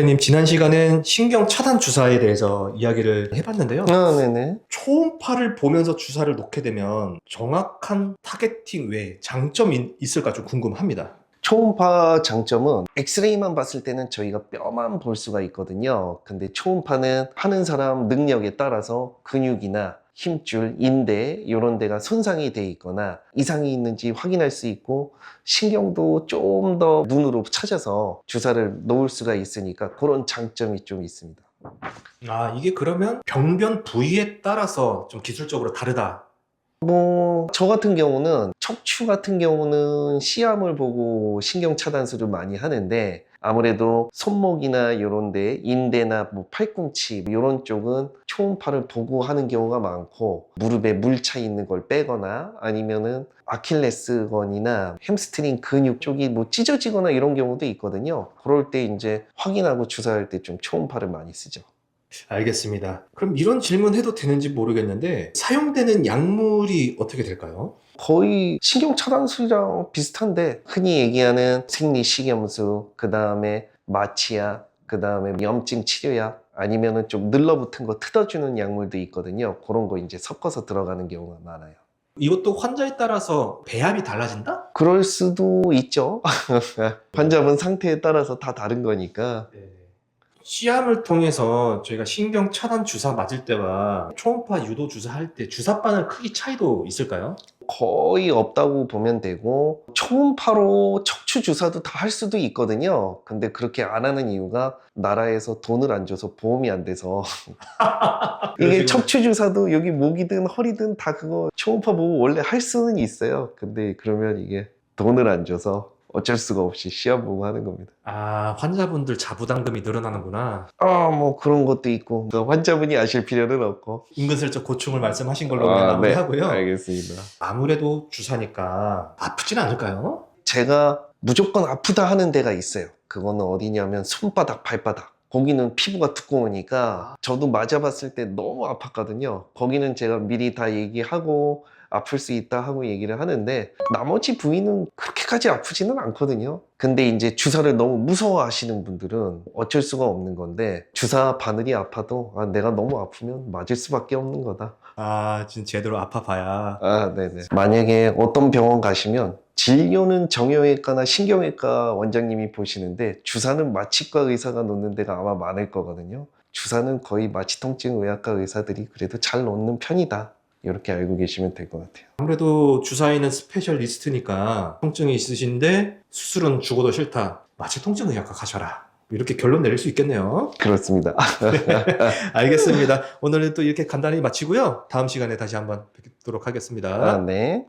원장님 지난 시간엔 신경 차단 주사에 대해서 이야기를 해봤는데요. 아, 네네. 초음파를 보면서 주사를 놓게 되면 정확한 타겟팅 외에 장점이 있을까 좀 궁금합니다. 초음파 장점은 엑스레이만 봤을 때는 저희가 뼈만 볼 수가 있거든요. 근데 초음파는 하는 사람 능력에 따라서 근육이나 힘줄, 인대 이런 데가 손상이 돼 있거나 이상이 있는지 확인할 수 있고 신경도 좀 더 눈으로 찾아서 주사를 놓을 수가 있으니까 그런 장점이 좀 있습니다. 아 이게 그러면 병변 부위에 따라서 좀 기술적으로 다르다. 뭐, 저 같은 경우는 척추 같은 경우는 시암을 보고 신경 차단술을 많이 하는데 아무래도 손목이나 이런 데 인대나 뭐 팔꿈치 이런 쪽은 초음파를 보고 하는 경우가 많고 무릎에 물차 있는 걸 빼거나 아니면은 아킬레스건이나 햄스트링 근육 쪽이 뭐 찢어지거나 이런 경우도 있거든요. 그럴 때 이제 확인하고 주사할 때 좀 초음파를 많이 쓰죠. 알겠습니다. 그럼 이런 질문 해도 되는지 모르겠는데 사용되는 약물이 어떻게 될까요? 거의 신경 차단술이랑 비슷한데 흔히 얘기하는 생리식염수 그 다음에 마취약 그 다음에 염증 치료약 아니면은 좀 늘러붙은 거 뜯어주는 약물도 있거든요 그런 거 이제 섞어서 들어가는 경우가 많아요 이것도 환자에 따라서 배합이 달라진다? 그럴 수도 있죠 환자분 상태에 따라서 다 다른 거니까 시암을 통해서 저희가 신경 차단 주사 맞을 때와 초음파 유도 주사 할 때 주사 바늘 크기 차이도 있을까요? 거의 없다고 보면 되고 초음파로 척추 주사도 다 할 수도 있거든요. 근데 그렇게 안 하는 이유가 나라에서 돈을 안 줘서 보험이 안 돼서 이게 그러시구나. 척추 주사도 여기 목이든 허리든 다 그거 초음파 보고 원래 할 수는 있어요. 근데 그러면 이게 돈을 안 줘서 어쩔 수가 없이 시험 보고 하는 겁니다. 아 환자분들 자부담금이 늘어나는구나. 아 뭐 그런 것도 있고 그 환자분이 아실 필요는 없고 은근슬쩍 고충을 말씀하신 걸로 아, 네. 마무리하고요. 알겠습니다. 아무래도 주사니까 아프진 않을까요? 제가 무조건 아프다 하는 데가 있어요. 그거는 어디냐면 손바닥, 발바닥. 거기는 피부가 두꺼우니까 저도 맞아봤을 때 너무 아팠거든요. 거기는 제가 미리 다 얘기하고 아플 수 있다 하고 얘기를 하는데 나머지 부위는 그렇게까지 아프지는 않거든요. 근데 이제 주사를 너무 무서워하시는 분들은 어쩔 수가 없는 건데 주사 바늘이 아파도 아, 내가 너무 아프면 맞을 수밖에 없는 거다. 아 진짜 제대로 아파봐야 아, 네네. 만약에 어떤 병원 가시면 진료는 정형외과나 신경외과 원장님이 보시는데 주사는 마취과 의사가 놓는 데가 아마 많을 거거든요. 주사는 거의 마취통증 의학과 의사들이 그래도 잘 놓는 편이다. 이렇게 알고 계시면 될 것 같아요. 아무래도 주사에는 스페셜리스트니까 통증이 있으신데 수술은 죽어도 싫다. 마취 통증 의학과 가셔라. 이렇게 결론 내릴 수 있겠네요. 그렇습니다. 알겠습니다. 오늘은 또 이렇게 간단히 마치고요. 다음 시간에 다시 한번 뵙도록 하겠습니다. 아, 네.